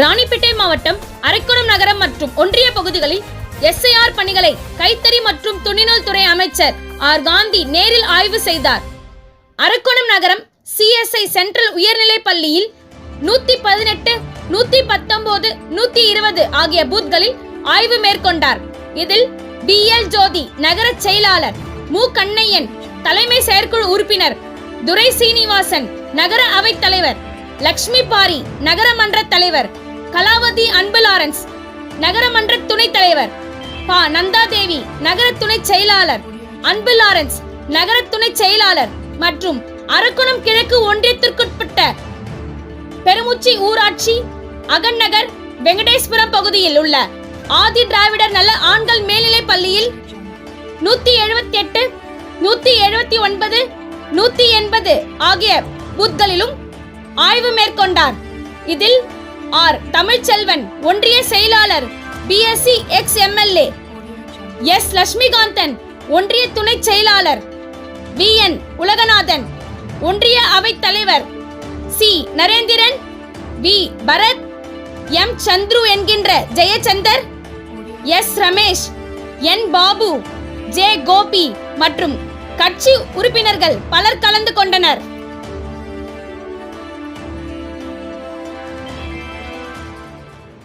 ராணிப்பேட்டை மாவட்டம் அரக்கோணம் நகரம் மற்றும் ஒன்றிய பகுதிகளில் எஸ்ஐஆர் பணிகளை கைத்தறி மற்றும் துணிநூல் துறை அமைச்சர் ஆர் காந்தி நேரில் ஆய்வு செய்தார். அரக்கோணம் நகரம் சிஎஸ்ஐ சென்ட்ரல் உயர்நிலை பள்ளியில் நூத்தி பதினெட்டு நூத்தி பத்தொன்பது நூத்தி இருபது ஆகிய பூத்களில் ஆய்வு மேற்கொண்டார். இதில் பி எல் ஜோதி நகர செயலாளர் மு. கண்ணையன் தலைமை செயற்குழு உறுப்பினர் துரை சீனிவாசன் நகர அவைத் தலைவர் லக்ஷ்மி பாரி நகரமன்ற தலைவர் கலாவதி அன்பு லாரன்ஸ் நகரமன்ற துணைத் தலைவர் பா. நந்தா தேவி நகர துணை செயலாளர் அன்பு லாரன்ஸ் நகர துணை செயலாளர் மற்றும் அரக்குணம் கிழக்கு ஒன்றியத்திற்குட்பட்ட பெருமுச்சி ஊராட்சி அகன்நகர் வெங்கடேஸ்வரம் பகுதியில் உள்ள ஆதி திராவிடர் நல ஆண்கள் மேல்நிலைப் பள்ளியில் நூத்தி எழுபத்தி எட்டு நூத்தி எழுபத்தி ஒன்பது நூத்தி எண்பது ஆகிய பூத்களிலும் ஆய்வு மேற்கொண்டார். இதில் ஆர். தமிழ்ச்செல்வன் ஒன்றிய செயலாளர் BSc ex MLA S. Lakshmikanthan ஒன்றிய துணை செயலாளர் வி என் உலகநாதன் ஒன்றிய அவைத் தலைவர் C Narendran V Bharath M Chandru என்கின்ற Jayachandar S Ramesh N Babu J Gopi மற்றும் கட்சி உறுப்பினர்கள் பலர் கலந்து கொண்ட